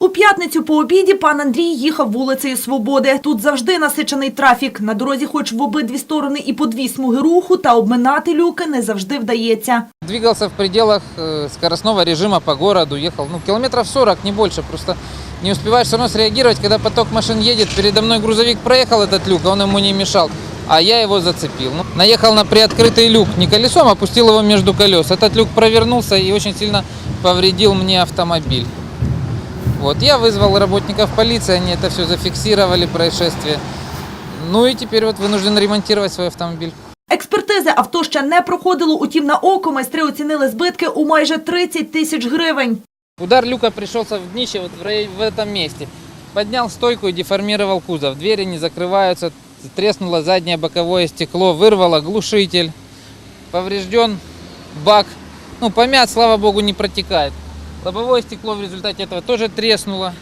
У п'ятницю по обіді пан Андрій їхав вулицею Свободи. Тут завжди насичений трафік. На дорозі хоч в обидві сторони і по дві смуги руху, та обминати люки не завжди вдається. Двигался в пределах э, скоростного режима по городу, ехал, ну, километров 40, не больше, просто не успеваешь все равно среагировать, когда поток машин едет, передо мной грузовик проехал этот люк, а он ему не мешал, а я его зацепил. Ну, наехал на приоткрытый люк, не колесом, а пустил его между колес. Этот люк провернулся и очень сильно повредил мне автомобиль. Вот, я вызвал работников полиции, они это все зафиксировали, происшествие. Ну и теперь вот вынужден ремонтировать свой автомобиль. Експертизи авто ще не проходило, утім на око майстри оцінили збитки у майже 30 тисяч гривень. Удар люка пришелся в днище вот в, рай- в этом месте. Поднял стойку и деформировал кузов. Двери не закрываются, треснуло заднее боковое стекло, вырвало глушитель. Поврежден бак. Ну, помят, слава богу, не протекает. Лобовое стекло в результате этого тоже треснуло.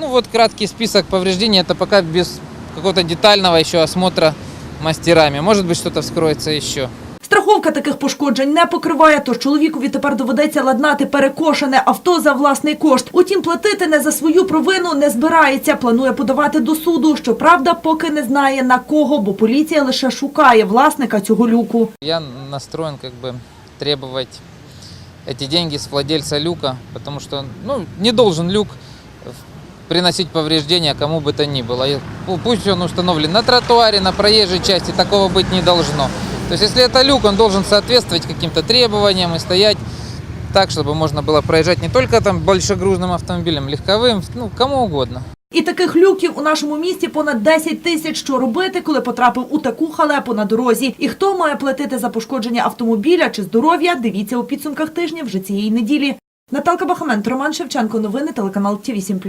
Ну, вот краткий список повреждений. Это пока без какого-то детального еще осмотра мастерами. Может быть, что-то вскроется еще. Страховка таких пошкоджень не покриває, тож чоловікові тепер доведеться ладнати перекошене авто за власний кошт. Утім, платити не за свою провину не збирається. Планує подавати до суду. Щоправда, поки не знає на кого, бо поліція лише шукає власника цього люку. Я настроен как бы требовать эти деньги с владельца люка, потому что ну, не должен люк приносить повреждения кому бы то ни было. Пусть он установлен на тротуаре, на проезжей части, такого быть не должно. То есть если это люк, он должен соответствовать каким-то требованиям и стоять так, чтобы можно было проезжать не только там большегрузным автомобилем, легковым, ну, кому угодно. І таких люків у нашому місті понад 10 тисяч. Що робити, коли потрапив у таку халепу на дорозі? І хто має платити за пошкодження автомобіля чи здоров'я? Дивіться у підсумках тижня вже цієї неділі. Наталка Бахамен, Роман Шевченко. Новини телеканал Ті 8